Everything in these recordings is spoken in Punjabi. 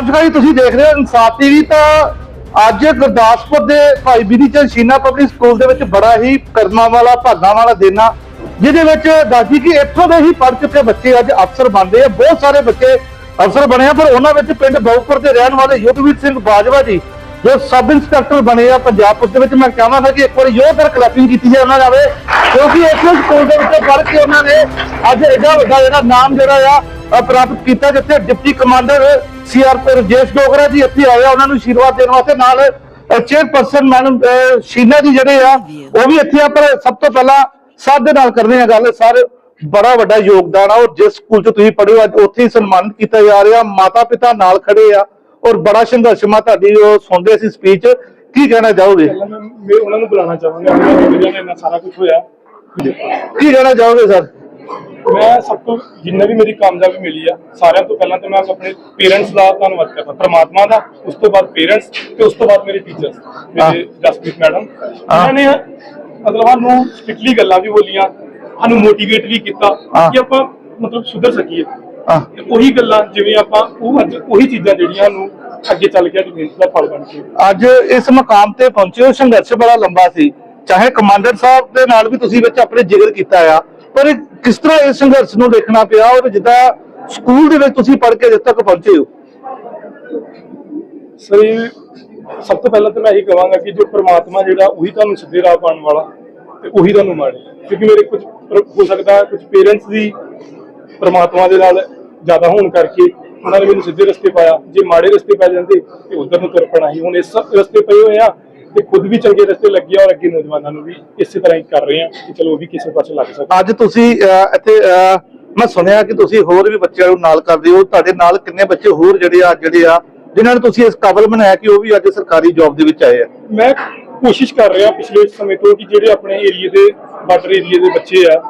ਨਮਸਕਾਰ ਜੀ, ਤੁਸੀਂ ਦੇਖ ਰਹੇ ਹੋ ਇਨਸਾਫ ਟੀਵੀ। ਤਾਂ ਅੱਜ ਗੁਰਦਾਸਪੁਰ ਦੇ ਭਾਈ ਬੀਦੀ ਚੰਦ ਸ਼ੀਨਾ ਪਬਲਿਕ ਸਕੂਲ ਦੇ ਵਿੱਚ ਬੜਾ ਹੀ ਕਰਮਾਂ ਵਾਲਾ, ਭਾਗਾਂ ਵਾਲਾ ਦਿਨ ਆ। ਜਿਹਦੇ ਵਿੱਚ ਦੱਸਦੀ ਕਿ ਇੱਥੋਂ ਦੇ ਹੀ ਪੜ੍ਹ ਚੁੱਕੇ ਬੱਚੇ ਅੱਜ ਅਫਸਰ ਬਣਦੇ ਆ। ਬਹੁਤ ਸਾਰੇ ਬੱਚੇ ਅਫਸਰ ਬਣੇ ਆ, ਪਰ ਉਹਨਾਂ ਵਿੱਚ ਪਿੰਡ ਬਹੁਪੁਰ ਦੇ ਰਹਿਣ ਵਾਲੇ ਯੁੱਧਵੀਰ ਸਿੰਘ ਬਾਜਵਾ ਜੀ ਜੋ ਸਬ ਇੰਸਪੈਕਟਰ ਬਣੇ ਆ ਪੰਜਾਬ ਪੁਲਿਸ ਦੇ ਵਿੱਚ, ਮੈਂ ਚਾਹਾਂਗਾ ਕਿ ਇੱਕ ਵਾਰੀ ਜ਼ੋਰਦਾਰ ਕਲੈਪਿੰਗ ਕੀਤੀ ਜਾਏ ਉਹਨਾਂ ਜਾਵੇ ਕਿਉਂਕਿ ਇਸ ਸਕੂਲ ਦੇ ਵਿੱਚ ਪੜ੍ਹ ਕੇ ਉਹਨਾਂ ਨੇ ਅੱਜ ਐਡਾ ਵੱਡਾ ਜਿਹੜਾ ਨਾਮ ਜਿਹੜਾ ਆ ਪ੍ਰਾਪਤ ਕੀਤਾ, ਜਿੱਥੇ deputy commander CRP Rajesh Dogra ji ਇੱਥੇ ਆਏ ਆ, ਉਹਨਾਂ ਨੂੰ ਆਸ਼ੀਰਵਾਦ ਦੇਣ ਵਾਸਤੇ ਨਾਲ ਚੇਅਰਪਰਸਨ ਮੈਡਮ ਸ਼ੀਨਾ ਜੀ ਜਿਹੜੇ ਆ, ਉਹ ਵੀ ਇੱਥੇ ਆ, ਪਰ ਸਭ ਤੋਂ ਪਹਿਲਾਂ ਸਭ ਦੇ ਨਾਲ ਕਰਦੇ ਆ ਗੱਲ, ਸਰ, ਬੜਾ ਵੱਡਾ ਯੋਗਦਾਨ ਆ ਉਹ ਜਿਸ ਸਕੂਲ 'ਚ ਤੁਸੀਂ ਪੜ੍ਹੇ ਹੋ, ਅੱਜ ਉੱਥੇ ਹੀ ਸਨਮਾਨਿਤ ਕੀਤਾ ਜਾ ਰਿਹਾ ਮਾਤਾ ਪਿਤਾ ਨਾਲ ਖੜੇ ਆ ਔਰ ਬੜਾ ਸੰਘਰਸ਼ ਮਾ ਤੁਹਾਡੀ ਉਹ ਸੁਣਦੇ ਸੀ ਸਪੀਚ ਕੀ ਕਹਿਣਾ ਚਾਹੋਗੇ? ਪਹਿਲਾਂ ਮੈਂ ਮੈਂ ਉਹਨਾਂ ਨੂੰ ਬੁਲਾਉਣਾ ਚਾਹਾਂਗਾ ਉਹਨਾਂ ਦੀ ਵਜ੍ਹਾ ਨਾਲ ਇੰਨਾ ਸਾਰਾ ਕੁਝ ਹੋਇਆ। ਕੀ ਕਹਿਣਾ ਚਾਹੋਗੇ ਸਰ? ਮੈਂ ਸਭ ਤੋਂ ਜਿੰਨਾ ਵੀ ਮੇਰੀ ਕਾਮਯਾਬੀ ਮਿਲੀ ਆ ਸਾਰਿਆਂ ਤੋਂ ਪਹਿਲਾਂ ਤੇ ਮੈਂ ਆਪਣੇ ਪੇਰੈਂਟਸ ਦਾ ਧੰਨਵਾਦ ਕਰਦਾ ਪ੍ਰਮਾਤਮਾ ਦਾ ਉਸ ਤੋਂ ਬਾਅਦ ਪੇਰੈਂਟਸ ਤੇ ਉਸ ਤੋਂ ਬਾਅਦ ਮੇਰੇ ਟੀਚਰਸ ਮੇਰੇ ਜਸਪ੍ਰੀਤ ਮੈਡਮ ਇਹਨਾਂ ਨੇ ਮਤਲਬ ਸਾਨੂੰ ਸਟ੍ਰਿਕਟਲੀ ਗੱਲਾਂ ਵੀ ਬੋਲੀਆਂ ਸਾਨੂੰ ਮੋਟੀਵੇਟ ਵੀ ਕੀਤਾ। ਕਿ ਆਪਾਂ ਮਤਲਬ ਸੁਧਰ ਸਕੀਏ। ਹਾਂ। ਤੇ ਉਹੀ ਗੱਲਾਂ ਜਿਵੇਂ ਆਪਾਂ ਉਹ ਅੱਜ ਉਹੀ ਚੀਜ਼ਾਂ ਜਿਹੜੀਆਂ ਨੂੰ ਅੱਗੇ ਚੱਲ ਕੇ ਅੱਜ ਮਿਹਨਤ ਦਾ ਫਲ ਬਣ ਕੇ। ਅੱਜ ਇਸ ਮਕਾਮ ਤੇ ਪਹੁੰਚੇ ਹੋ ਸੰਘਰਸ਼ ਬੜਾ ਲੰਬਾ ਸੀ। ਚਾਹੇ ਕਮਾਂਡਰ ਸਾਹਿਬ ਦੇ ਨਾਲ ਵੀ ਤੁਸੀਂ ਵਿੱਚ ਆਪਣੇ ਜ਼ਿਕਰ ਕੀਤਾ ਆ ਪਰ ਇਹ ਕਿਸ ਤਰ੍ਹਾਂ ਇਸ ਸੰਘਰਸ਼ ਨੂੰ ਦੇਖਣਾ ਪਿਆ ਔਰ ਜਿੱਦਾਂ ਸਕੂਲ ਦੇ ਵਿੱਚ ਤੁਸੀਂ ਪੜ੍ਹ ਕੇ ਜਿੱਥੇ ਤੱਕ ਪਹੁੰਚੇ ਹੋ? ਸਰ ਇਹ ਸਭ ਤੋਂ ਪਹਿਲਾਂ ਤਾਂ ਮੈਂ ਇਹੀ ਕਹਾਂਗਾ ਕਿ ਜੋ ਪ੍ਰਮਾਤਮਾ ਜਿਹੜਾ ਉਹੀ ਤੁਹਾਨੂੰ ਸਿੱਧੇ ਰਾਹ ਪਾਉਣ ਵਾਲਾ ਤੇ ਉਹੀ ਤੁਹਾਨੂੰ ਮਾੜੇ। ਕਿਉਂਕਿ ਮੇਰੇ ਕੁਝ ਹੋ ਸਕਦਾ ਕੁਝ ਪੇਰੈਂਟਸ ਦੀ ਪ੍ਰਮਾਤਮਾ ਦੇ ਨਾਲ ਜ਼ਿਆਦਾ ਹੋਣ ਕਰਕੇ ਉਹਨਾਂ ਨੇ ਮੈਨੂੰ ਸਿੱਧੇ ਰਸਤੇ ਪਾਇਆ। ਜੇ ਮਾੜੇ ਰਸਤੇ ਪੈ ਜਾਂਦੇ ਤੇ ਉਧਰ ਨੂੰ ਤੁਰ ਪੈਣਾ ਸੀ। ਹੁਣ ਇਸ ਰਸਤੇ ਪਏ ਹੋਏ ਆ ਤੇ ਖੁਦ ਵੀ ਚੰਗੇ ਰਸਤੇ ਲੱਗੇ ਔਰ ਅੱਗੇ ਨੌਜਵਾਨਾਂ ਨੂੰ ਵੀ ਇਸੇ ਤਰ੍ਹਾਂ ਹੀ ਕਰ ਰਹੇ ਆ ਕਿ ਚਲੋ ਉਹ ਵੀ ਕਿਸੇ ਪਾਸੇ ਲੱਗ ਸਕਣ। ਅੱਜ ਤੁਸੀਂ ਇੱਥੇ ਮੈਂ ਸੁਣਿਆ ਕਿ ਤੁਸੀਂ ਹੋਰ ਵੀ ਬੱਚਿਆਂ ਨੂੰ ਨਾਲ ਕਰਦੇ ਹੋ। ਤੁਹਾਡੇ ਨਾਲ ਕਿੰਨੇ ਬੱਚੇ ਹੋਰ ਜਿਹੜੇ ਆ ਜਿਹੜੇ ਆ ਜਿਨ੍ਹਾਂ ਨੂੰ ਤੁਸੀਂ ਇਸ ਕਾਬਲ ਬਣਾਇਆ ਕਿ ਉਹ ਵੀ ਅੱਜ ਸਰਕਾਰੀ ਜੌਬ ਦੇ ਵਿੱਚ ਆਏ ਆ? ਮੈਂ ਕੋਸ਼ਿਸ਼ ਕਰ ਰਿਹਾ ਪਿਛਲੇ ਸਮੇਂ ਤੋਂ ਕਿ ਜਿਹੜੇ ਆਪਣੇ ਏਰੀਏ ਦੇ ਬਾਰਡਰ ਏਰੀਏ ਦੇ ਬੱਚੇ ਆ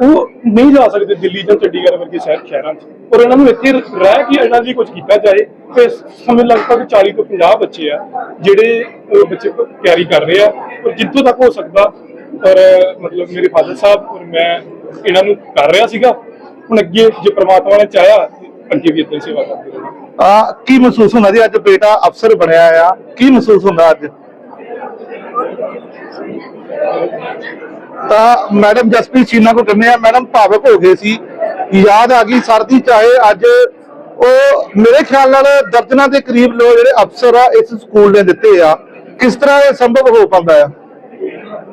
ਉਹ ਨਹੀਂ ਜਾ ਸਕਦੇ ਦਿੱਲੀ ਜਾਂ ਚੰਡੀਗੜ੍ਹ ਵਰਗੇ ਸ਼ਹਿਰ ਸ਼ਹਿਰਾਂ 'ਚ। ਪਰ ਇਹਨਾਂ ਨੂੰ ਇੱਥੇ ਰਹਿ ਕੇ ਇਹਨਾਂ ਲਈ ਕੁਝ ਕੀਤਾ ਜਾਏ, ਤੇ ਸਮੇਂ ਲਗਭਗ 40 ਤੋਂ 50 ਬੱਚੇ ਆ, ਜਿਹੜੇ ਬੱਚੇ ਤਿਆਰੀ ਕਰ ਰਹੇ ਆ। ਔਰ ਜਿੱਥੋਂ ਤੱਕ ਹੋ ਸਕਦਾ, ਔਰ, ਮਤਲਬ ਮੇਰੇ ਫਾਦਰ ਸਾਹਿਬ ਔਰ ਮੈਂ ਇਹਨਾਂ ਨੂੰ ਕਰ ਰਿਹਾ ਸੀਗਾ। ਹੁਣ ਅੱਗੇ ਜੇ ਪ੍ਰਮਾਤਮਾ ਨੇ ਚਾਹਿਆ, ਅੱਗੇ ਵੀ ਇੱਥੇ ਸੇਵਾ ਕਰਦੇ ਆ, ਕੀ ਮਹਿਸੂਸ ਹੁੰਦਾ ਜੀ? ਅੱਜ ਬੇਟਾ ਅਫਸਰ ਬਣਿਆ ਆ। ਕੀ ਮਹਿਸੂਸ ਹੁੰਦਾ ਅੱਜ? ਤਾਂ ਮੈਡਮ ਜਸਪ੍ਰੀਤ ਚੀਨਾ ਕੋ ਕਹਿੰਦੇ ਆ ਮੈਡਮ ਭਾਵਕ ਹੋ ਗਏ ਸੀ। ਯਾਦ ਆ ਗਈ ਸਰਦੀ ਚਾਹੇ ਅੱਜ। ਉਹ ਮੇਰੇ ਖਿਆਲ ਨਾਲ ਦਰਜਨਾਂ ਦੇ ਕਰੀਬ ਲੋਕ ਜਿਹੜੇ ਅਫਸਰ ਆ ਇਸ ਸਕੂਲ ਨੇ ਦਿੱਤੇ ਆ। ਕਿਸ ਤਰ੍ਹਾਂ ਇਹ ਸੰਭਵ ਹੋ ਪਾਉਂਦਾ ਆ?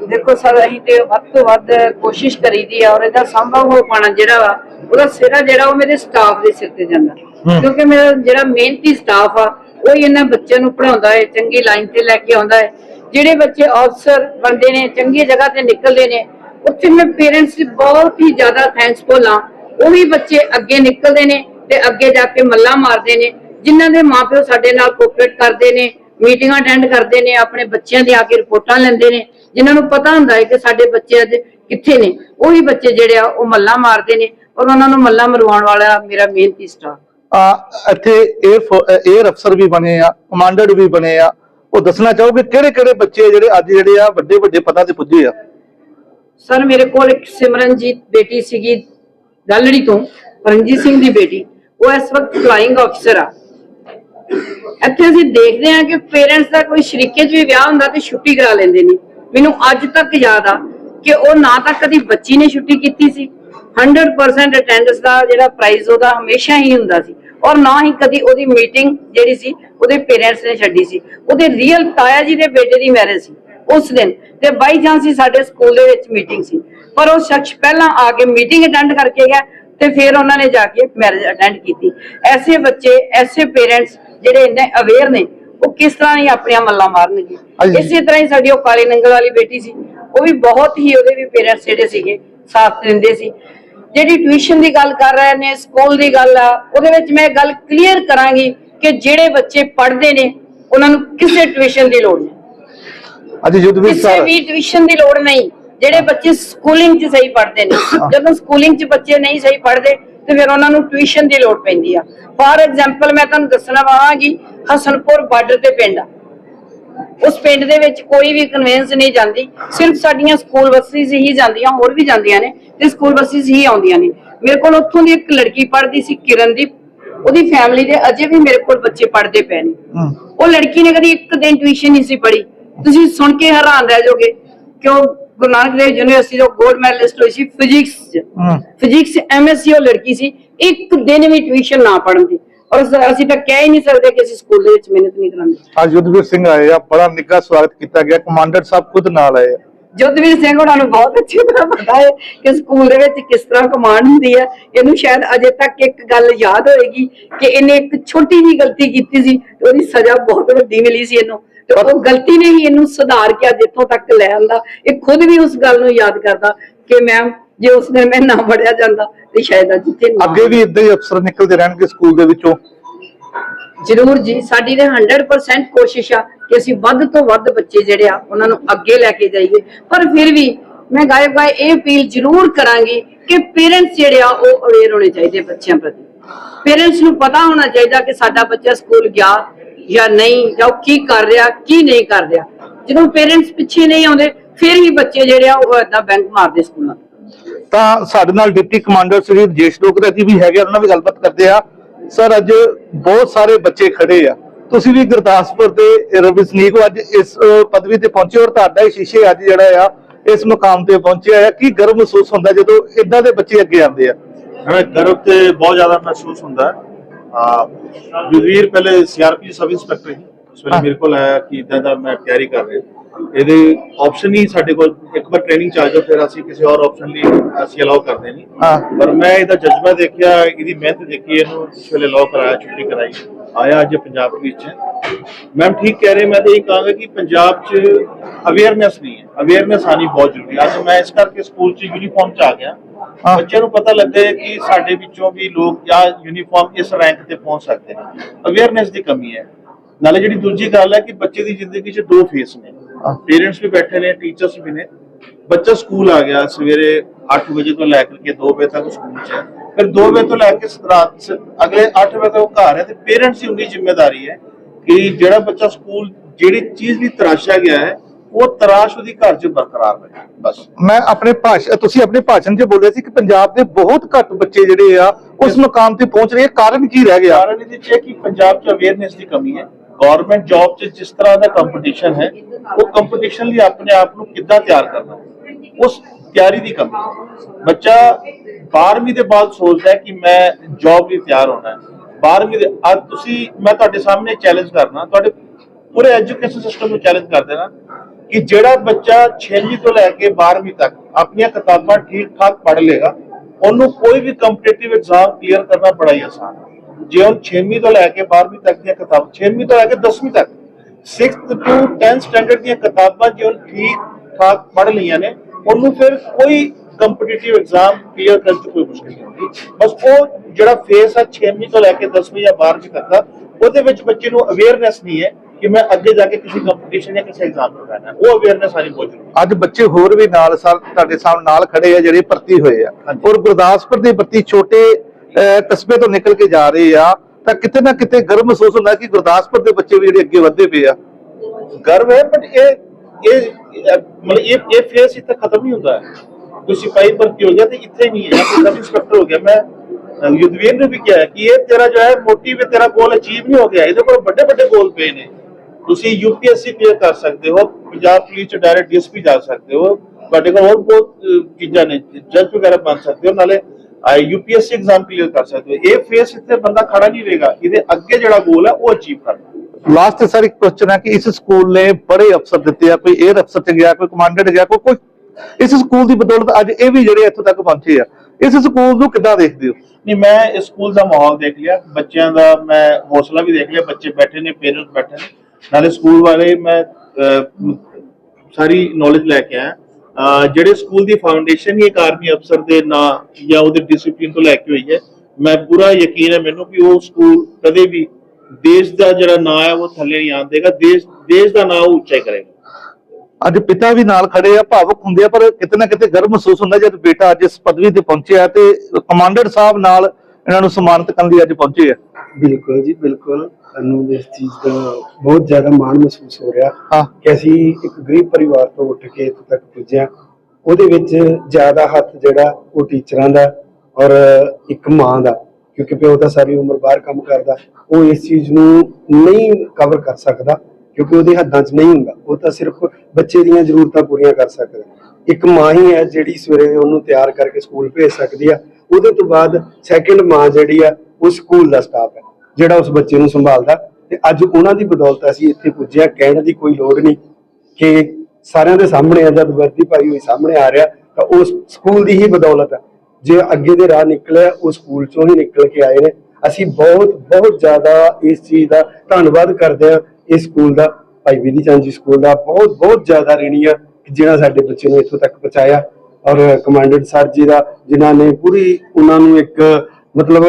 ਦੇਖੋ ਸਰ ਅਸੀਂ ਤੇ ਵੱਧ ਤੋਂ ਵੱਧ ਕੋਸ਼ਿਸ਼ ਕਰੀਦੀ ਆ ਔਰ ਇਹਦਾ ਸੰਭਵ ਹੋ ਪਾਣਾ ਜਿਹੜਾ ਵਾ ਉਹਦਾ ਸਿਰਾ ਜਿਹੜਾ ਉਹ ਮੇਰੇ ਸਟਾਫ ਦੇ ਸਿਰ ਤੇ ਜਾਂਦਾ। ਕਿਉਂਕਿ ਮੇਰਾ ਜਿਹੜਾ ਮਿਹਨਤੀ ਸਟਾਫ ਆ ਉਹ ਹੀ ਇਹਨਾਂ ਬੱਚਿਆਂ ਨੂੰ ਪੜਾਉਂਦਾ ਹੈ ਚੰਗੀ ਲਾਈਨ ਤੇ ਲੈ ਕੇ ਆਉਂਦਾ ਹੈ ਜਿਹੜੇ ਬੱਚੇ ਅਫਸਰ ਬਣਦੇ ਨੇ, ਚੰਗੀ ਜਗ੍ਹਾ ਤੇ ਨਿਕਲਦੇ ਨੇ, ਉੱਥੇ ਮੈਂ ਪੇਰੈਂਟਸ ਦੀ ਬਹੁਤ ਹੀ ਜ਼ਿਆਦਾ ਥੈਂਕਸਫੁਲ ਆ ਉਹੀ ਬੱਚੇ ਅੱਗੇ ਨਿਕਲਦੇ ਨੇ ਤੇ ਅੱਗੇ ਜਾ ਕੇ ਮੱਲਾ ਮਾਰਦੇ ਨੇ, ਜਿਨ੍ਹਾਂ ਦੇ ਮਾਪਿਓ ਸਾਡੇ ਨਾਲ ਕੋਆਪਰੇਟ ਕਰਦੇ ਨੇ ਮੀਟਿੰਗਾਂ ਅਟੈਂਡ ਕਰਦੇ ਨੇ, ਆਪਣੇ ਬੱਚਿਆਂ ਦੀ ਆ ਕੇ ਰਿਪੋਰਟਾਂ ਲੈਂਦੇ ਨੇ, ਜਿਨ੍ਹਾਂ ਨੂੰ ਪਤਾ ਹੁੰਦਾ ਹੈ ਕਿ ਸਾਡੇ ਬੱਚੇ ਅੱਜ ਕਿੱਥੇ ਨੇ। ਉਹੀ ਬੱਚੇ ਜਿਹੜੇ ਆ, ਉਹ ਮੱਲਾ ਮਾਰਦੇ ਨੇ ਔਰ ਉਹਨਾਂ ਨੂੰ ਮੱਲਾ ਮਰਵਾਉਣ ਵਾਲਾ ਮੇਰਾ ਮਿਹਨਤੀ ਸਟਾਫ ਆ, ਇੱਥੇ 에ਅਰ 에ਅਰ ਅਫਸਰ ਵੀ ਬਣੇ ਆ ਕਮਾਂਡਰ ਵੀ ਬਣੇ ਆ। ਉਹ ਦੱਸਣਾ ਚਾਹੋਗੇ ਕਿਹੜੇ ਕਿਹੜੇ ਬੱਚੇ ਜਿਹੜੇ ਅੱਜ ਜਿਹੜੇ ਆ ਵੱਡੇ ਵੱਡੇ ਪਦਾਂ ਤੇ ਪੁੱਜੇ ਆ? ਸਰ, ਮੇਰੇ ਕੋਲ ਇੱਕ ਸਿਮਰਨਜੀਤ ਬੇਟੀ ਸੀਗੀ ਦਲੜੀ ਤੋਂ, ਪਰਮਜੀਤ ਸਿੰਘ ਦੀ ਬੇਟੀ। ਉਹ ਇਸ ਵਕਤ ਫਲਾਈਂਗ ਅਫਸਰ ਆ। ਇੱਥੇ ਅਸੀਂ ਦੇਖਦੇ ਹਾਂ ਕਿ ਪੇਰੈਂਟਸ ਦਾ ਕੋਈ ਸ਼ਰੀਕੇ 'ਚ ਵੀ ਵਿਆਹ ਹੁੰਦਾ ਤੇ ਛੁੱਟੀ ਕਰਾ ਲੈਂਦੇ ਨੇ। ਮੈਨੂੰ ਅੱਜ ਤੱਕ ਯਾਦ ਆ ਕਿ ਉਹ ਨਾ ਤਾਂ ਕਦੀ ਬੱਚੀ ਨੇ ਛੁੱਟੀ ਕੀਤੀ ਸੀ। 100% ਅਟੈਂਡੈਂਸ ਦਾ ਜਿਹੜਾ ਪ੍ਰਾਈਜ਼ ਉਹਦਾ ਹਮੇਸ਼ਾ ਹੀ ਹੁੰਦਾ ਸੀ। ਔਰ ਨਾ ਹੀ ਕਦੀ ਉਹਦੀ ਮੀਟਿੰਗ ਜਿਹੜੀ ਸੀ ਉਹਦੇ ਪੇਰੈਂਟਸ ਨੇ ਛੱਡੀ ਸੀ। ਉਹਦੇ ਰੀਅਲ ਤਾਇਆ ਜੀ ਦੇ ਬੇਟੇ ਦੀ ਮੈਰਿਜ ਸੀ ਉਸ ਦਿਨ। ਤੇ ਬਾਈ ਚਾਂਸ ਹੀ ਸਾਡੇ ਸਕੂਲ ਦੇ ਵਿੱਚ ਮੀਟਿੰਗ ਸੀ। ਪਰ ਉਹ ਸ਼ਖਸ ਪਹਿਲਾਂ ਆ ਕੇ ਮੀਟਿੰਗ ਅਟੈਂਡ ਕਰਕੇ ਗਿਆ ਤੇ ਫਿਰ ਉਹਨਾਂ ਨੇ ਜਾ ਕੇ ਮੈਰਿਜ ਅਟੈਂਡ ਕੀਤੀ। ਐਸੇ ਬੱਚੇ ਐਸੇ ਪੇਰੈਂਟਸ ਜਿਹੜੇ ਇੰਨੇ ਅਵੇਅਰ ਨੇ ਉਹ ਕਿਸ ਤਰ੍ਹਾਂ ਹੀ ਆਪਣੀਆਂ ਮੱਲਾਂ ਮਾਰਨਗੇ। ਇਸੇ ਤਰ੍ਹਾਂ ਹੀ ਸਾਡੀ ਉਹ ਕਾਲੇ ਨੰਗਲ ਵਾਲੀ ਬੇਟੀ ਸੀ। ਉਹ ਵੀ ਬਹੁਤ ਹੀ ਉਹਦੇ ਵੀ ਪੇਰੈਂਟਸ ਜਿਹੜੇ ਸੀਗੇ ਸਾਥ ਦਿੰਦੇ ਸੀ। ਜਿਹੜੀ ਟਿਊਸ਼ਨ ਦੀ ਗੱਲ ਕਰ ਰਹੇ ਨੇ ਸਕੂਲ ਦੀ ਗੱਲ ਆ ਉਹਦੇ ਵਿੱਚ ਮੈਂ ਗੱਲ ਕਲੀਅਰ ਕਰਾਂਗੀ ਕਿ ਜਿਹੜੇ ਬੱਚੇ ਪੜ੍ਹਦੇ ਨੇ ਉਹਨਾਂ ਨੂੰ ਕਿਸੇ ਟਿਊਸ਼ਨ ਦੀ ਲੋੜ ਨਹੀਂ। ਅੱਜ ਯੁੱਧਵੀਰ ਕਿਸੇ ਸਰ ਵੀ ਟਿਊਸ਼ਨ ਦੀ ਲੋੜ ਨਹੀਂ। ਜਿਹੜੇ ਬੱਚੇ ਸਕੂਲਿੰਗ 'ਚ ਸਹੀ ਪੜ੍ਹਦੇ ਨੇ। ਜਦੋਂ ਸਕੂਲਿੰਗ 'ਚ ਬੱਚੇ ਨਹੀਂ ਸਹੀ ਪੜ੍ਹਦੇ ਤੇ ਫਿਰ ਉਹਨਾਂ ਨੂੰ ਟਿਊਸ਼ਨ ਦੀ ਲੋੜ ਪੈਂਦੀ ਆ। ਫਾਰ ਐਗਜ਼ਾਮਪਲ ਮੈਂ ਤੁਹਾਨੂੰ ਦੱਸਣਾ ਵਾਵਾਂਗੀ ਹਸਨਪੁਰ ਬਾਰਡਰ ਤੇ ਪਿੰਡ ਆ। ਉਸ ਪਿੰਡ ਦੇ ਵਿੱਚ ਕੋਈ ਵੀ ਕਨਵੈਂਸ ਨਹੀਂ ਜਾਂਦੀ। ਸਿਰਫ ਸਾਡੀਆਂ ਸਕੂਲ ਬੱਸਿਸ ਹੀ ਜਾਂਦੀਆਂ ਹੋਰ ਵੀ ਜਾਂਦੀਆਂ ਨੇ ਤੇ ਸਕੂਲ ਬੱਸਿਸ ਹੀ ਆਉਂਦੀਆਂ ਨੇ। ਮੇਰੇ ਕੋਲ ਉੱਥੋਂ ਦੀ ਇੱਕ ਲੜਕੀ ਪੜ੍ਹਦੀ ਸੀ ਕਿਰਨਦੀਪ। ਉਹਦੀ ਫੈਮਿਲੀ ਦੇ ਅਜੇ ਵੀ ਮੇਰੇ ਕੋਲ ਬੱਚੇ ਪੜ੍ਹਦੇ ਪਏ ਨੇ। ਉਹ ਲੜਕੀ ਨੇ ਕਦੀ ਇੱਕ ਦਿਨ ਟਿਊਸ਼ਨ ਨਹੀਂ ਸੀ ਪੜ੍ਹੀ। ਤੁਸੀਂ ਸੁਣ ਕੇ ਹੈਰਾਨ ਰਹਿ ਜਾਓਗੇ ਕਿ ਉਹ ਗੁਰੂ ਨਾਨਕ ਦੇਵ ਯੂਨੀਵਰਸਿਟੀ ਤੋਂ 골ਡ ਮੈਡਲਿਸਟ ਹੋਈ ਸੀ ਫਿਜ਼ਿਕਸ 'ਚ। ਫਿਜ਼ਿਕਸ ਐਮਐਸਸੀ ਉਹ ਲੜਕੀ ਸੀ ਇੱਕ ਦਿਨ ਵੀ ਟਿਊਸ਼ਨ ਨਾ ਪੜ੍ਹਨ ਦੀ। ਔਰ ਅਸੀਂ ਤਾਂ ਕਹਿ ਹੀ ਨਹੀਂ ਸਕਦੇ ਕਿ ਅਸੀਂ ਸਕੂਲ ਦੇ ਵਿੱਚ ਮਿਹਨਤ ਨਹੀਂ ਕਰਾਂਗੇ ਅੱਜ ਯੁੱਧਵੀਰ ਸਿੰਘ ਆਏ ਆ ਬੜਾ ਨਿੱਘਾ ਸਵਾਗਤ ਕੀਤਾ ਗਿਆ ਕਮਾਂਡਰ ਸਾਹਿਬ ਖੁਦ ਨਾਲ ਆਏ ਆ। ਜੋਧਵੀਰ ਸਿੰਘ ਉਹਨਾਂ ਨੂੰ ਬਹੁਤ ਅੱਛੀ ਤਰ੍ਹਾਂ ਪਤਾ ਹੈ ਕਿ ਸਕੂਲ ਦੇ ਵਿੱਚ ਕਿਸ ਤਰ੍ਹਾਂ ਕਮਾਂਡ ਹੁੰਦੀ ਹੈ। ਇਹਨੂੰ ਸ਼ਾਇਦ ਅਜੇ ਤੱਕ ਇੱਕ ਗੱਲ ਯਾਦ ਹੋਏਗੀ ਕਿ ਇਹਨੇ ਇੱਕ ਛੋਟੀ ਜਿਹੀ ਗਲਤੀ ਕੀਤੀ ਸੀ ਉਹਦੀ ਸਜ਼ਾ ਬਹੁਤ ਵੱਡੀ ਮਿਲੀ ਸੀ ਇਹਨੂੰ। ਤੇ ਉਹ ਗਲਤੀ ਨੇ ਹੀ ਇਹਨੂੰ ਸੁਧਾਰ ਕੇ ਅੱਜ ਇੱਥੋਂ ਤੱਕ ਲੈ ਆਂਦਾ। ਇਹ ਖੁਦ ਵੀ ਉਸ ਗੱਲ ਨੂੰ ਯਾਦ ਕਰਦਾ ਕਿ ਮੈਮ ਜੇ ਉਸ ਦਿਨ ਮੈਂ ਨਾ ਪੜਿਆ ਜਾਂਦਾ ਤੇ ਸ਼ਾਇਦ ਅੱਜ ਇੱਥੇ ਨਾ ਅੱਗੇ ਵੀ ਇਦਾਂ ਹੀ ਅਫਸਰ ਨਿਕਲਦੇ ਰਹਿਣਗੇ ਸਕੂਲ ਦੇ ਵਿੱਚੋਂ? ਜ਼ਰੂਰ ਜੀ ਸਾਡੀ ਤੇ 100% ਕੋਸ਼ਿਸ਼ ਆ ਕਿ ਅਸੀਂ ਵੱਧ ਤੋਂ ਵੱਧ ਬੱਚੇ ਜਿਹੜੇ ਆ ਉਹਨਾਂ ਨੂੰ ਅੱਗੇ ਲੈ ਕੇ ਜਾਈਏ। ਪਰ ਫਿਰ ਵੀ ਮੈਂ ਗਾਇਬ ਗਾਇ ਇਹ ਅਪੀਲ ਜ਼ਰੂਰ ਕਰਾਂਗੀ ਕਿ ਪੇਰੈਂਟਸ ਜਿਹੜੇ ਆ ਉਹ ਅਵੇਅਰ ਹੋਣੇ ਚਾਹੀਦੇ ਬੱਚਿਆਂ ਪ੍ਰਤੀ। ਪੇਰੈਂਟਸ ਨੂੰ ਪਤਾ ਹੋਣਾ ਚਾਹੀਦਾ ਕਿ ਸਾਡਾ ਬੱਚਾ ਸਕੂਲ ਗਿਆ ਜਾਂ ਨਹੀਂ ਜਾਂ ਕੀ ਕਰ ਰਿਹਾ ਕੀ ਨਹੀਂ ਕਰ ਰਿਹਾ। ਜਦੋਂ ਪੇਰੈਂਟਸ ਪਿੱਛੇ ਨਹੀਂ ਆਉਂਦੇ ਫਿਰ ਹੀ ਬੱਚੇ ਜਿਹੜੇ ਆ ਉਹ ਏਦਾਂ ਬੈਂਕ ਮਾਰਦੇ ਸਕੂਲਾਂ ਤਾਂ ਸਾਡੇ ਨਾਲ ਡਿਪਟੀ ਕਮਾਂਡਰ ਸ੍ਰੀ ਰਜੇਸ਼ ਡੋਗਰਾ ਜੀ ਵੀ ਹੈਗੇ ਉਹਨਾਂ ਨਾਲ ਗੱਲਬਾਤ ਕਰਦੇ ਆ। ਸਰ ਅੱਜ ਬਹੁਤ ਸਾਰੇ ਬੱਚੇ ਖੜੇ ਆ। ਤੁਸੀਂ ਵੀ ਗੁਰਦਾਸਪੁਰ ਦੇ ਰਵਿਸਨੀਕ ਅੱਜ ਇਸ ਪਦਵੀ ਤੇ ਪਹੁੰਚੇ ਔਰ ਤੁਹਾਡਾ ਹੀ ਸ਼ੀਸ਼ੇ ਅੱਜ ਜਿਹੜਾ ਆ ਇਸ ਮੁਕਾਮ ਤੇ ਪਹੁੰਚਿਆ ਆ। ਕੀ ਗਰਵ ਮਹਿਸੂਸ ਹੁੰਦਾ ਜਦੋਂ ਇਦਾਂ ਦੇ ਬੱਚੇ ਅੱਗੇ ਆਉਂਦੇ ਆ? ਹਾਂ ਗਰਵ ਤੇ ਬਹੁਤ ਜ਼ਿਆਦਾ ਮਹਿਸੂਸ ਹੁੰਦਾ। ਆ ਵੀਰ ਪਹਿਲੇ ਸੀਆਰਪੀ ਸਬ ਇੰਸਪੈਕਟਰ ਸੀ। ਉਸ ਮੇਰੇ ਕੋਲ ਆਇਆ ਕਿ ਇਦਾਂ ਦਾ ਮੈਂ ਤਿਆਰੀ ਕਰ ਰਿਹਾ। ਇਹਦੇ ਆਪਸ਼ਨ ਹੀ ਸਾਡੇ ਕੋਲ ਇੱਕ ਵਾਰ ਟ੍ਰੇਨਿੰਗ ਚ ਆ ਜਾਓ ਫਿਰ ਅਸੀਂ ਕਿਸੇ ਹੋਰ ਆਪਸ਼ਨ ਲਈ ਅਸੀਂ ਅਲਾਉ ਕਰਦੇ ਨਹੀਂ। ਹਾਂ। ਪਰ ਮੈਂ ਇਹਦਾ ਜਜ਼ਬਾ ਦੇਖਿਆ ਇਹਦੀ ਮਿਹਨਤ ਦੇਖੀ ਇਹਨੂੰ ਇਸ ਵੇਲੇ ਕਰਾਇਆ ਛੁੱਟੀ ਕਰਾਈ। ਆਇਆ ਅੱਜ ਪੰਜਾਬ ਪੁਲਿਸ ਚ। ਮੈਮ ਠੀਕ ਕਹਿ ਰਹੇ ਮੈਂ ਤਾਂ ਇਹ ਕਹਾਂਗਾ ਕਿ ਪੰਜਾਬ ਚ ਅਵੇਅਰਨੈਸ ਨਹੀਂ ਹੈ। ਅਵੇਅਰਨੈਸ ਆਣੀ ਬਹੁਤ ਜ਼ਰੂਰੀ ਹੈ। ਅੱਜ ਮੈਂ ਇਸ ਕਰਕੇ ਸਕੂਲ ਚ ਯੂਨੀਫਾਰਮ ਚ ਆ ਗਿਆ। ਹਾਂ। ਬੱਚਿਆਂ ਨੂੰ ਪਤਾ ਲੱਗੇ ਕਿ ਸਾਡੇ ਵਿੱਚੋਂ ਵੀ ਲੋਕ ਜਾਂ ਯੂਨੀਫਾਰਮ ਇਸ ਰੈਂਕ ਤੇ ਪਹੁੰਚ ਸਕਦੇ ਨੇ। ਅਵੇਅਰਨੈਸ ਦੀ ਕਮੀ ਹੈ। ਨਾਲੇ ਜਿਹੜੀ ਦੂਜੀ ਗੱਲ ਹੈ ਕਿ ਬੱਚੇ ਦੀ ਜ਼ਿੰਦਗੀ 'ਚ ਦੋ ਫੇਸ ਨੇ। ਹਾਂ। ਪੇਰੈਂਟਸ ਵੀ ਬੈਠੇ ਨੇ ਟੀਚਰਸ ਵੀ ਨੇ। ਬੱਚਾ ਸਕੂਲ ਆ ਗਿਆ ਸਵੇਰੇ 8 ਵਜੇ ਤੋਂ ਲੈ ਕੇ 2 ਵਜੇ ਤੱਕ ਸਕੂਲ 'ਚ ਹੈ। ਫਿਰ 2 ਵਜੇ ਤੋਂ ਲੈ ਕੇ ਰਾਤ ਅਗਲੇ 8 ਵਜੇ ਤੱਕ ਘਰ ਹੈ ਤੇ ਪੇਰੈਂਟਸ ਦੀ ਉਨੀ ਜ਼ਿੰਮੇਵਾਰੀ ਹੈ ਕਿ ਜਿਹੜਾ ਬੱਚਾ ਸਕੂਲ ਜਿਹੜੀ ਚੀਜ਼ ਲਈ ਤਰਾਸ਼ਿਆ ਗਿਆ ਹੈ ਉਹ ਤਰਾਸ਼ ਉਹਦੀ ਘਰ 'ਚ ਬਰਕਰਾਰ ਰਹੇ। ਬਸ। ਮੈਂ ਆਪਣੇ ਭਾਸ਼ਾ ਤੁਸੀਂ ਆਪਣੇ ਭਾਸ਼ਣ 'ਚ ਬੋਲੇ ਸੀ ਕਿ ਪੰਜਾਬ ਦੇ ਬਹੁਤ ਘੱਟ ਬੱਚੇ ਜਿਹੜੇ ਆ ਉਸ ਮੁਕਾਮ ਤੇ ਪਹੁੰਚ ਰਹੇ। ਕਾਰਨ ਕੀ ਰਹਿ ਗਿਆ? ਕਾਰਨ ਇਹਦੇ ਚ ਹੈ ਕਿ ਪੰਜਾਬ 'ਚ ਅਵੇਅਰਨੈਸ ਦੀ ਕਮੀ ਹੈ। ਗਵਰਨਮੈਂਟ ਜੌਬ 'ਚ ਜਿਸ ਤਰ੍ਹਾਂ ਦਾ ਕੰਪੀਟੀਸ਼ਨ ਹੈ, ਉਹ ਕੰਪੀਟੀਸ਼ਨ ਲਈ ਆਪਣੇ ਆਪ ਨੂੰ ਕਿੱਦਾਂ ਤਿਆਰ ਕਰਨਾ? ਉਸ ਤਿਆਰੀ ਦੀ ਕਮੀ। ਬੱਚਾ 12ਵੀਂ ਦੇ ਬਾਅਦ ਸੋਚਦਾ ਹੈ ਕਿ ਮੈਂ ਜੌਬ ਲਈ ਤਿਆਰ ਹੋਣਾ ਹੈ। 12ਵੀਂ ਦੇ, ਅੱਜ ਤੁਸੀਂ, ਮੈਂ ਤੁਹਾਡੇ ਸਾਹਮਣੇ ਚੈਲੰਜ ਕਰਨਾ ਤੁਹਾਡੇ ਪੂਰੇ ਐਜੂਕੇਸ਼ਨ ਸਿਸਟਮ ਨੂੰ ਚੈਲੰਜ ਕਰ ਦੇਣਾ ਕਿ ਜਿਹੜਾ ਬੱਚਾ 6ਵੀਂ ਤੋਂ ਲੈ ਕੇ 12ਵੀਂ ਤੱਕ ਆਪਣੀਆਂ ਕਿਤਾਬਾਂ ਠੀਕ ਠਾਕ ਪੜ੍ਹ ਲੇਗਾ ਉਹਨੂੰ ਕੋਈ ਵੀ ਕੰਪੀਟੀਟਿਵ ਐਗਜ਼ਾਮ ਕਲੀਅਰ ਕਰਨਾ ਬੜਾ ਹੀ ਆਸਾਨ ਹੈ। ਜੇ ਉਹ 6ਵੀਂ ਤੋਂ ਲੈ ਕੇ 12ਵੀਂ ਤੱਕ ਦੀਆਂ ਕਿਤਾਬਾਂ 6ਵੀਂ ਤੋਂ ਲੈ ਕੇ 10ਵੀਂ ਤੱਕ 6th ਟੂ 10th ਸਟੈਂਡਰਡ ਦੀਆਂ ਕਿਤਾਬਾਂ ਜੇ ਉਹ ਠੀਕ ਠਾਕ ਪੜ੍ਹ ਲਈਆਂ ਨੇ ਉਹਨੂੰ ਫਿਰ ਕੋਈ ਕੰਪੀਟੀਟਿਵ ਐਗਜ਼ਾਮ ਕਲੀਅਰ ਕਰਨ 'ਚ ਕੋਈ ਮੁਸ਼ਕਲ ਨਹੀਂ ਹੁੰਦੀ। ਬਸ ਉਹ ਜਿਹੜਾ ਫੇਸ ਹੈ 6ਵੀਂ ਤੋਂ ਲੈ ਕੇ 10ਵੀਂ ਜਾਂ 12ਵੀਂ ਤੱਕ ਦਾ ਉਹਦੇ ਵਿੱਚ ਬੱਚੇ ਨੂੰ ਅਵੇਅਰਨੈਸ ਨਹੀਂ ਹੈ ਕਿ ਮੈਂ ਅੱਗੇ ਜਾ ਕੇ ਕਿਸੇ ਕੰਪੀਟੀਸ਼ਨ ਜਾਂ ਕਿਸੇ ਐਗਜ਼ਾਮ ਨੂੰ ਕਰਨਾ। ਉਹ ਅਵੇਅਰਨੈਸ ਆਣੀ ਬਹੁਤ ਜ਼ਰੂਰੀ ਅੱਜ ਬੱਚੇ ਹੋਰ ਵੀ ਨਾਲ ਸਰ ਤੁਹਾਡੇ ਸਾਹਮਣੇ ਨਾਲ ਖੜੇ ਆ ਜਿਹੜੇ ਭਰਤੀ ਹੋਏ ਆ। ਔਰ ਗੁਰਦਾਸਪੁਰ ਦੇ ਬੱਤੀ ਛੋਟੇ कस्बे तो निकल के जा रहे हैं। तो कितने ना कि गर्व महसूस होंगे कि गुरदासपुर के बच्चे भी जो अगे वे पे आ गर्व है बट ये कर सकते हो, पंजाब पुलिस डायरेक्ट डीएसपी जा हो। जज वगैरा बन सकते हो। नाले ਯੂਪੀਐਸਸੀ ਐਗਜ਼ਾਮ ਕਲੀਅਰ ਕਰ ਸਕਦੇ ਹੋ। ਇਹ ਫੇਸ ਇੱਥੇ ਬੰਦਾ ਖੜਾ ਨਹੀਂ ਰਹੇਗਾ ਇਹਦੇ ਅੱਗੇ ਜਿਹੜਾ ਗੋਲ ਹੈ ਉਹ ਅਚੀਵ ਕਰਨਾ। ਲਾਸਟ ਸਰ ਇੱਕ ਕੁਐਸਚਨ ਹੈ ਕਿ ਇਸ ਸਕੂਲ ਨੇ ਬੜੇ ਅਫਸਰ ਦਿੱਤੇ ਆ ਕੋਈ 에ਅਰ ਅਫਸਰ ਤੇ ਗਿਆ ਕੋਈ ਕਮਾਂਡੈਂਟ ਗਿਆ ਕੋਈ ਕੋਈ ਇਸ ਸਕੂਲ ਦੀ ਬਦੌਲਤ ਅੱਜ ਇਹ ਵੀ ਜਿਹੜੇ ਇੱਥੋਂ ਤੱਕ ਪਹੁੰਚੇ ਆ। ਇਸ ਸਕੂਲ ਨੂੰ ਕਿੱਦਾਂ ਦੇਖਦੇ ਹੋ? ਨਹੀਂ ਮੈਂ ਇਸ ਸਕੂਲ ਦਾ ਮਾਹੌਲ ਦੇਖ ਲਿਆ। ਬੱਚਿਆਂ ਦਾ ਮੈਂ ਹੌਸਲਾ ਵੀ ਦੇਖ ਲਿਆ। ਬੱਚੇ ਬੈਠੇ ਨੇ ਪੇਰੈਂਟਸ ਬੈਠੇ ਨੇ। ਨਾਲੇ ਸਕੂਲ ਵਾਲੇ ਮੈਂ ਸਾਰੀ ਨੌਲੇਜ ਲੈ ਕੇ ਆਇਆ। ਜਿਹੜੇ ਸਕੂਲ ਦੀ ਫਾਊਂਡੇਸ਼ਨ ਹੀ ਇੱਕ ਆਰਮੀ ਅਫਸਰ ਦੇ ਨਾਂ ਜਾਂ ਉਹਦੇ ਡਿਸਪਲਿਨ ਤੋਂ ਲੈ ਕੇ ਹੋਈ ਹੈ, ਮੈਂ ਪੂਰਾ ਯਕੀਨ ਹੈ ਮੈਨੂੰ ਕਿ ਉਹ ਸਕੂਲ ਕਦੇ ਵੀ ਦੇਸ਼ ਦਾ ਜਿਹੜਾ ਨਾਂ ਹੈ, ਉਹ ਥੱਲੇ ਨਹੀਂ ਆਉਣ ਦੇਗਾ, ਦੇਸ਼ ਦੇਸ਼ ਦਾ ਨਾਂ ਉਹ ਉੱਚਾ ਕਰੇਗਾ। ਅੱਜ ਪਿਤਾ ਵੀ ਨਾਲ ਖੜੇ ਆ, ਭਾਵਕ ਹੁੰਦੇ ਆ, ਪਰ ਕਿਤੇ ਨਾ ਕਿਤੇ ਗਰਵ ਮਹਿਸੂਸ ਹੁੰਦਾ ਜਦ ਬੇਟਾ ਅੱਜ ਇਸ ਪਦਵੀ ਤੇ ਪਹੁੰਚਿਆ ਤੇ ਕਮਾਂਡਰ ਸਾਹਿਬ ਨਾਲ ਇਹਨਾਂ ਨੂੰ ਸਨਮਾਨਿਤ ਕਰਨ ਲਈ ਅੱਜ ਪਹੁੰਚੇ ਆ। ਬਿਲਕੁਲ ਜੀ ਬਿਲਕੁਲ। ਸਾਨੂੰ ਇਸ ਚੀਜ਼ ਦਾ ਬਹੁਤ ਜ਼ਿਆਦਾ ਮਾਣ ਮਹਿਸੂਸ ਹੋ ਰਿਹਾ ਹਾਂ। ਕਿ ਅਸੀਂ ਇੱਕ ਗਰੀਬ ਪਰਿਵਾਰ ਤੋਂ ਉੱਠ ਕੇ ਇੱਥੇ ਤੱਕ ਪੁੱਜੇ ਹਾਂ ਉਹਦੇ ਵਿੱਚ ਜ਼ਿਆਦਾ ਹੱਥ ਜਿਹੜਾ ਉਹ ਟੀਚਰਾਂ ਦਾ ਔਰ ਇੱਕ ਮਾਂ ਦਾ ਕਿਉਂਕਿ ਪਿਓ ਤਾਂ ਸਾਰੀ ਉਮਰ ਬਾਹਰ ਕੰਮ ਕਰਦਾ ਉਹ ਇਸ ਚੀਜ਼ ਨੂੰ ਨਹੀਂ ਕਵਰ ਕਰ ਸਕਦਾ ਕਿਉਂਕਿ ਉਹਦੇ ਹੱਥਾਂ 'ਚ ਨਹੀਂ ਹੁੰਦਾ। ਉਹ ਤਾਂ ਸਿਰਫ ਬੱਚੇ ਦੀਆਂ ਜ਼ਰੂਰਤਾਂ ਪੂਰੀਆਂ ਕਰ ਸਕਦਾ। ਇੱਕ ਮਾਂ ਹੀ ਹੈ ਜਿਹੜੀ ਸਵੇਰੇ ਉਹਨੂੰ ਤਿਆਰ ਕਰਕੇ ਸਕੂਲ ਭੇਜ ਸਕਦੀ ਆ। ਉਹਦੇ ਤੋਂ ਬਾਅਦ ਸੈਕਿੰਡ ਮਾਂ ਜਿਹੜੀ ਆ ਉਹ ਸਕੂਲ ਦਾ ਸਟਾਫ ਹੈ, ਜਿਹੜਾ ਉਸ ਬੱਚੇ ਨੂੰ ਸੰਭਾਲਦਾ। ਤੇ ਅੱਜ ਉਹਨਾਂ ਦੀ ਬਦੌਲਤ ਅਸੀਂ ਇੱਥੇ ਪੁੱਜੇ ਹਾਂ, ਕਹਿਣ ਦੀ ਕੋਈ ਲੋੜ ਨਹੀਂ ਕਿ ਸਾਰਿਆਂ ਦੇ ਸਾਹਮਣੇ ਆ, ਜਦ ਵਰਦੀ ਪਾਈ ਹੋਈ ਸਾਹਮਣੇ ਆ ਰਿਹਾ, ਤਾਂ ਉਹ ਸਕੂਲ ਦੀ ਹੀ ਬਦੌਲਤ ਹੈ। ਜੇ ਅੱਗੇ ਦੇ ਰਾਹ ਨਿਕਲਿਆ, ਉਹ ਸਕੂਲ ਚੋਂ ਹੀ ਨਿਕਲ ਕੇ ਆਏ ਨੇ। ਅਸੀਂ ਬਹੁਤ ਬਹੁਤ ਜ਼ਿਆਦਾ ਇਸ ਚੀਜ਼ ਦਾ ਧੰਨਵਾਦ ਕਰਦੇ ਹਾਂ, ਇਸ ਸਕੂਲ ਦਾ, ਭਾਈ ਵਿਧੀ ਚੰਦ ਜੀ ਸਕੂਲ ਦਾ। ਬਹੁਤ ਬਹੁਤ ਜ਼ਿਆਦਾ ਰਿਣੀ ਆ ਜਿਹੜਾ ਸਾਡੇ ਬੱਚੇ ਨੂੰ ਇੱਥੋਂ ਤੱਕ ਪਹੁੰਚਾਇਆ। ਔਰ ਕਮਾਂਡੈਂਟ ਸਰ ਜੀ ਦਾ, ਜਿਨ੍ਹਾਂ ਨੇ ਪੂਰੀ, ਉਹਨਾਂ ਨੂੰ ਇੱਕ ਮਤਲਬ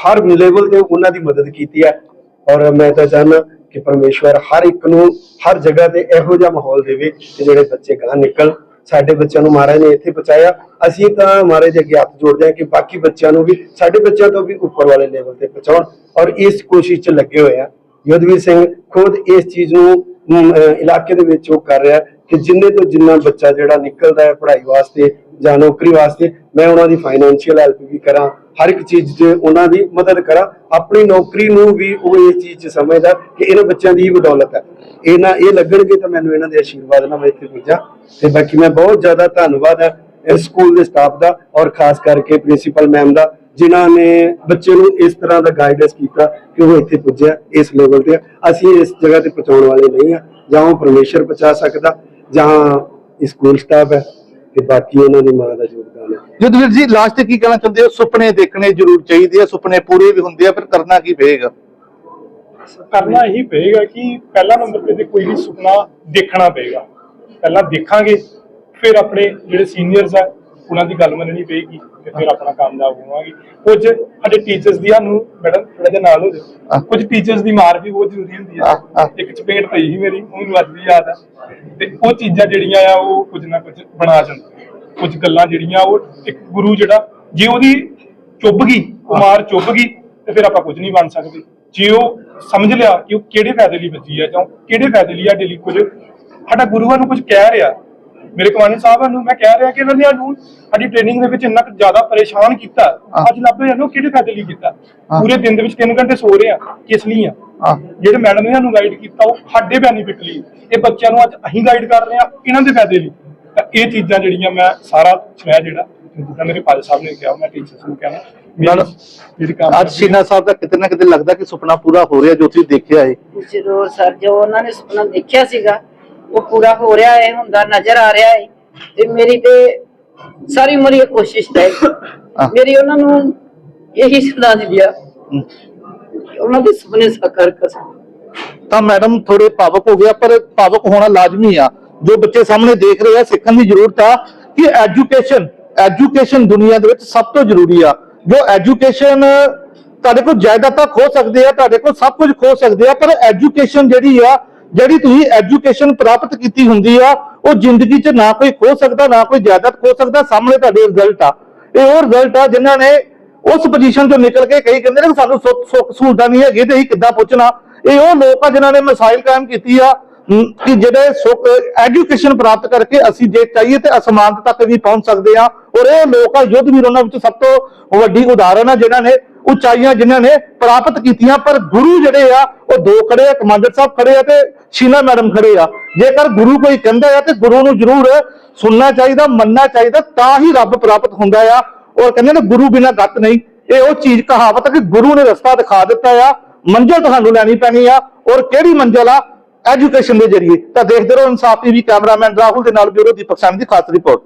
ਹਰ ਲੈਵਲ ਤੇ ਉਹਨਾਂ ਦੀ ਮਦਦ ਕੀਤੀ ਹੈ। ਔਰ ਮੈਂ ਤਾਂ ਚਾਹੁੰਦਾ ਕਿ ਪਰਮੇਸ਼ਵਰ ਹਰ ਇੱਕ ਨੂੰ ਹਰ ਜਗ੍ਹਾ ਤੇ ਇਹੋ ਜਿਹਾ ਮਾਹੌਲ ਦੇਵੇ ਕਿ ਜਿਹੜੇ ਬੱਚੇ ਗਾਂ ਨਿਕਲ। ਸਾਡੇ ਬੱਚਿਆਂ ਨੂੰ ਮਹਾਰਾਜ ਨੇ ਇੱਥੇ ਪਹੁੰਚਾਇਆ। ਅਸੀਂ ਤਾਂ ਮਹਾਰਾਜ ਦੇ ਅੱਗੇ ਹੱਥ ਜੋੜਦੇ ਹਾਂ ਕਿ ਬਾਕੀ ਬੱਚਿਆਂ ਨੂੰ ਵੀ, ਸਾਡੇ ਬੱਚਿਆਂ ਤੋਂ ਵੀ ਉੱਪਰ ਵਾਲੇ ਲੈਵਲ ਤੇ ਪਹੁੰਚਾਉਣ। ਔਰ ਇਸ ਕੋਸ਼ਿਸ਼ 'ਚ ਲੱਗੇ ਹੋਏ ਆ ਯੁੱਧਵੀਰ ਸਿੰਘ ਖੁਦ ਇਸ ਚੀਜ਼ ਨੂੰ ਇਲਾਕੇ ਦੇ ਵਿੱਚ ਉਹ ਕਰ ਰਿਹਾ ਕਿ ਜਿੰਨੇ ਤੋਂ ਜਿੰਨਾ ਬੱਚਾ ਜਿਹੜਾ ਨਿਕਲਦਾ ਹੈ ਪੜ੍ਹਾਈ ਵਾਸਤੇ ਜਾਂ ਨੌਕਰੀ ਵਾਸਤੇ, ਮੈਂ ਉਹਨਾਂ ਦੀ ਫਾਈਨੈਂਸ਼ੀਅਲ ਹੈਲਪ ਵੀ ਕਰਾਂ। ਹਰ ਇੱਕ ਚੀਜ਼ 'ਚ ਉਹਨਾਂ ਦੀ ਮਦਦ ਕਰਾਂ। ਆਪਣੀ ਨੌਕਰੀ ਨੂੰ ਵੀ ਉਹ ਇਸ ਚੀਜ਼ 'ਚ ਸਮਝਦਾ ਕਿ ਇਹਨਾਂ ਬੱਚਿਆਂ ਦੀ ਬਦੌਲਤ ਹੈ। ਇਹਨਾਂ ਇਹ ਲੱਗਣਗੇ ਤਾਂ ਮੈਨੂੰ ਇਹਨਾਂ ਦੇ ਆਸ਼ੀਰਵਾਦ ਨਾਲ ਮੈਂ ਇੱਥੇ ਪੁੱਜਾ। ਤੇ ਬਾਕੀ ਮੈਂ ਬਹੁਤ ਜ਼ਿਆਦਾ ਧੰਨਵਾਦ ਹੈ ਇਸ ਸਕੂਲ ਦੇ ਸਟਾਫ ਦਾ ਔਰ ਖਾਸ ਕਰਕੇ ਪ੍ਰਿੰਸੀਪਲ ਮੈਮ ਦਾ, ਜਿਨ੍ਹਾਂ ਨੇ ਬੱਚੇ ਨੂੰ ਇਸ ਤਰ੍ਹਾਂ ਦਾ ਗਾਈਡੈਂਸ ਕੀਤਾ ਕਿ ਉਹ ਇੱਥੇ ਪੁੱਜਿਆ ਇਸ ਲੈਵਲ ਤੇ। ਅਸੀਂ ਇਸ ਜਗ੍ਹਾ ਤੇ ਪਹੁੰਚਾਉਣ ਵਾਲੇ ਨਹੀਂ ਆ ਜਾਂ ਉਹ ਪਰਮੇਸ਼ਰ ਪਹੁੰਚਾ ਸਕਦਾ ਜਾਂ ਸਕੂਲ ਸਟਾਫ ਹੈ। ਤੇ ਬਾਕੀ ਉਹਨਾਂ ਦੀ ਮਾਂ ਦਾ ਯੋਗਦਾਨ ਹੈ। ਜੁਦਵੀਰ ਜੀ ਲਾਸਟ ਤੇ ਕੀ ਕਹਿਣਾ ਚਾਹੁੰਦੇ ਹੋ? ਸੁਪਨੇ ਦੇਖਣੇ ਜ਼ਰੂਰ ਚਾਹੀਦੇ ਆ ਸੁਪਨੇ ਪੂਰੇ ਵੀ ਹੁੰਦੇ ਆ ਫਿਰ ਕਰਨਾ ਕੀ ਪਏਗਾ? ਕਰਨਾ ਇਹੀ ਪਏਗਾ ਕਿ ਪਹਿਲਾ ਨੰਬਰ ਤੇ ਤੇ ਕੋਈ ਵੀ ਸੁਪਨਾ ਦੇਖਣਾ ਪਏਗਾ। ਪਹਿਲਾਂ ਦੇਖਾਂਗੇ ਫਿਰ ਆਪਣੇ ਜਿਹੜੇ ਸੀਨੀਅਰਸ ਆ ਉਹਨਾਂ ਦੀ ਗੱਲ ਮੰਨਣੀ ਪਏਗੀ ਤੇ ਫਿਰ ਆਪਣਾ ਕਾਮਯਾਬ ਹੋਵਾਂਗੇ। ਕੁਝ ਸਾਡੇ ਟੀਚਰਸ ਦੀ ਸਾਨੂੰ ਮੈਡਮ ਜਿਹਾ ਨਾਲ ਹੋ। ਜਾਓ ਕੁਝ ਟੀਚਰਸ ਦੀ ਮਾਰ ਵੀ ਬਹੁਤ ਜ਼ਰੂਰੀ ਹੁੰਦੀ ਹਾਂ, ਇੱਕ ਚਪੇੜ ਪਈ ਸੀ ਮੇਰੀ ਉਹ ਮੈਨੂੰ ਅੱਜ ਵੀ ਯਾਦ ਆ। ਤੇ ਉਹ ਚੀਜ਼ਾਂ ਜਿਹੜੀਆਂ ਆ ਉਹ ਕੁਝ ਨਾ ਕੁਝ ਬਣਾ ਜਾਂਦੀਆਂ। ਕੁਝ ਗੱਲਾਂ ਜਿਹੜੀਆਂ ਉਹ ਇੱਕ ਗੁਰੂ ਜਿਹੜਾ ਜੇ ਉਹਦੀ ਚੁੱਭ ਗਈ ਮਾਰ ਚੁੱਭ ਗਈ ਤੇ ਫਿਰ ਆਪਾਂ ਕੁਝ ਨਹੀਂ ਬਣ ਸਕਦੇ। ਜੇ ਉਹ ਸਮਝ ਲਿਆ ਕਿ ਉਹ ਕਿਹੜੇ ਫਾਇਦੇ ਲਈ ਬੱਜੀ ਹੈ ਜਾਂ ਕਿਹੜੇ ਫਾਇਦੇ ਲਈ ਸਾਡੇ ਲਈ ਕੁਝ ਸਾਡਾ ਗੁਰੂਆਂ ਨੂੰ ਕੁਝ ਕਹਿ ਰਿਹਾ। ਮੇਰੇ ਕਮਾਨੀ ਸਾਹਿਬਾਂ ਨੂੰ ਮੈਂ ਕਹਿ ਰਿਹਾ ਕਿ ਇਹਨਾਂ ਨੇ ਸਾਨੂੰ ਸਾਡੀ ਟ੍ਰੇਨਿੰਗ ਦੇ ਵਿੱਚ ਇੰਨਾ ਕੁ ਜ਼ਿਆਦਾ ਪਰੇਸ਼ਾਨ ਕੀਤਾ। ਅੱਜ ਲੱਭ ਰਿਹਾ ਨੂੰ ਕਿਹੜੇ ਫਾਇਦੇ ਲਈ ਕੀਤਾ। ਪੂਰੇ ਦਿਨ ਦੇ ਵਿੱਚ 3 ਘੰਟੇ ਸੋ ਰਹੇ ਆ ਕਿਸ ਲਈ ਆ? ਜਿਹੜੇ ਮੈਡਮ ਨੇ ਸਾਨੂੰ ਗਾਈਡ ਕੀਤਾ ਉਹ ਸਾਡੇ ਬੈਨੀਫਿਟ ਲਈ। ਇਹ ਬੱਚਿਆਂ ਨੂੰ ਅੱਜ ਅਸੀਂ ਗਾਈਡ ਕਰ ਰਹੇ ਆ ਇਹਨਾਂ ਦੇ ਫਾਇਦੇ ਲਈ। ਤਾਂ ਇਹ ਚੀਜ਼ਾਂ ਜਿਹੜੀਆਂ ਮੈਂ ਸਾਰਾ ਸੁਣਿਆ ਜਿਹੜਾ ਜਿੱਦਾਂ ਮੇਰੇ ਫਾਦਰ ਸਾਹਿਬ ਨੇ ਕਿਹਾ ਮੈਂ ਟੀਚਰਸ ਨੂੰ ਕਹਿਣਾ ਅੱਜ ਸ਼ੀਨਾ ਸਾਹਿਬ ਦਾ ਕਿਤੇ ਨਾ ਕਿਤੇ ਲੱਗਦਾ ਕਿ ਸੁਪਨਾ ਪੂਰਾ ਹੋ ਰਿਹਾ ਜੋ ਤੁਸੀਂ ਦੇਖਿਆ ਹੈ ਜ਼ਰੂਰ ਸਰ ਜੋ ਉਹਨਾਂ ਨੇ ਸੁਪਨਾ ਦੇਖਿਆ ਸੀਗਾ ਉਹ ਪੂਰਾ ਹੋ ਰਿਹਾ ਹੈ ਹੁੰਦਾ ਨਜ਼ਰ ਆ ਰਿਹਾ ਹੈ ਤੇ ਮੇਰੀ ਤੇ ਸਾਰੀ ਉਮਰ ਇਹ ਕੋਸ਼ਿਸ਼ ਹੈ। ਮੇਰੀ ਉਹਨਾਂ ਨੂੰ ਇਹੀ ਸਲਾਹ ਦਿੰਦੀ ਆ ਉਹਨਾਂ ਦੇ ਸੁਪਨੇ ਸਾਕਾਰ ਕਰ ਤਾਂ ਮੈਡਮ ਥੋੜੇ ਭਾਵਕ ਹੋ ਗਿਆ ਪਰ ਭਾਵਕ ਹੋਣਾ ਲਾਜ਼ਮੀ ਆ। ਜੋ ਬੱਚੇ ਸਾਹਮਣੇ ਦੇਖ ਰਹੇ ਆ ਸਿੱਖਣ ਦੀ ਜ਼ਰੂਰਤ ਆ ਕਿ ਐਜੂਕੇਸ਼ਨ ਐਜੂਕੇਸ਼ਨ ਦੁਨੀਆ ਦੇ ਵਿੱਚ ਸਭ ਤੋਂ ਜ਼ਰੂਰੀ ਆ। ਜੋ ਐਜੂਕੇਸ਼ਨ ਤੁਹਾਡੇ ਕੋਲ ਜਾਇਦਾਦਾਂ ਖੋ ਸਕਦੇ ਆ ਤੁਹਾਡੇ ਕੋਲ ਸਭ ਕੁਝ ਖੋ ਸਕਦੇ ਆ ਪਰ ਐਜੂਕੇਸ਼ਨ ਜਿਹੜੀ ਆ ਜਿਹੜੀ ਤੁਸੀਂ ਐਜੂਕੇਸ਼ਨ ਪ੍ਰਾਪਤ ਕੀਤੀ ਹੁੰਦੀ ਆ, ਉਹ ਜ਼ਿੰਦਗੀ 'ਚ ਨਾ ਕੋਈ ਖੋ ਸਕਦਾ, ਨਾ ਕੋਈ ਜਾਇਦਾਦ ਖੋ ਸਕਦਾ, ਸਾਹਮਣੇ ਤੁਹਾਡੇ ਰਿਜ਼ਲਟ ਆ। ਇਹ ਉਹ ਰਿਜ਼ਲਟ ਆ ਜਿਨ੍ਹਾਂ ਨੇ ਉਸ ਪੋਜੀਸ਼ਨ ਤੋਂ ਨਿਕਲ ਕੇ ਕਈ ਕਹਿੰਦੇ ਨੇ ਸਾਨੂੰ ਸੁੱਖ ਸਹੂਲਤਾਂ ਨਹੀਂ ਹੈਗੀ ਤੇ ਅਸੀਂ ਕਿੱਦਾਂ ਪੁੱਛਣਾ ਇਹ ਉਹ ਲੋਕ ਆ ਜਿਨ੍ਹਾਂ ਨੇ ਮਿਸਾਈਲ ਕਾਇਮ ਕੀਤੀ ਆ ਕਿ ਜਿਹੜੇ ਸੁੱਖ ਐਜੂਕੇਸ਼ਨ ਪ੍ਰਾਪਤ ਕਰਕੇ ਅਸੀਂ ਜੇ ਚਾਹੀਏ ਤੇ ਅਸਮਾਨ ਤੱਕ ਵੀ ਪਹੁੰਚ ਸਕਦੇ ਆ। ਔਰ ਇਹ ਲੋਕ ਆ, ਯੁੱਧ ਵੀਰ ਉਹਨਾਂ ਵਿੱਚ ਸਭ ਤੋਂ ਵੱਡੀ ਉਦਾਹਰਨ ਆ, ਜਿਨ੍ਹਾਂ ਨੇ ਉਚਾਈਆਂ ਜਿਨ੍ਹਾਂ ਨੇ ਪ੍ਰਾਪਤ ਕੀਤੀਆਂ, ਪਰ ਗੁਰੂ ਜਿਹੜੇ ਆ, ਉਹ ਦੋ ਖੜੇ ਆ, ਕਮਾਂਡਰ ਸਾਹਿਬ ਖੜੇ ਆ ਤੇ ਸ਼ੀਨਾ ਮੈਡਮ ਖੜੇ ਆ। ਜੇਕਰ ਗੁਰੂ ਕੋਈ ਕਹਿੰਦਾ ਆ ਤੇ ਗੁਰੂ ਨੂੰ ਜ਼ਰੂਰ ਸੁਣਨਾ ਚਾਹੀਦਾ, ਮੰਨਣਾ ਚਾਹੀਦਾ, ਤਾਂ ਹੀ ਰੱਬ ਪ੍ਰਾਪਤ ਹੁੰਦਾ ਆ। ਔਰ ਕਹਿੰਦੇ ਨੇ, ਗੁਰੂ ਬਿਨਾ ਗੱਤ ਨਹੀਂ। ਇਹ ਉਹ ਚੀਜ਼ ਕਹਾਵਤ ਹੈ ਕਿ ਗੁਰੂ ਨੇ ਰਸਤਾ ਦਿਖਾ ਦਿੱਤਾ ਆ। ਮੰਜ਼ਿਲ ਤੁਹਾਨੂੰ ਲੈਣੀ ਪੈਣੀ ਆ। ਔਰ ਕਿਹੜੀ ਮੰਜ਼ਿਲ ਆ? ਐਜੂਕੇਸ਼ਨ ਦੇ ਜਰੀਏ। ਤਾਂ ਦੇਖਦੇ ਰਹੋ ਇਨਸਾਫ ਟੀਵੀ ਕੈਮਰਾਮੈਨ ਰਾਹੁਲ ਦੇ ਨਾਲ ਬਿਊਰੋ ਦੀਪਕ ਸਿੰਘ ਦੀ ਖਾਸ ਰਿਪੋਰਟ।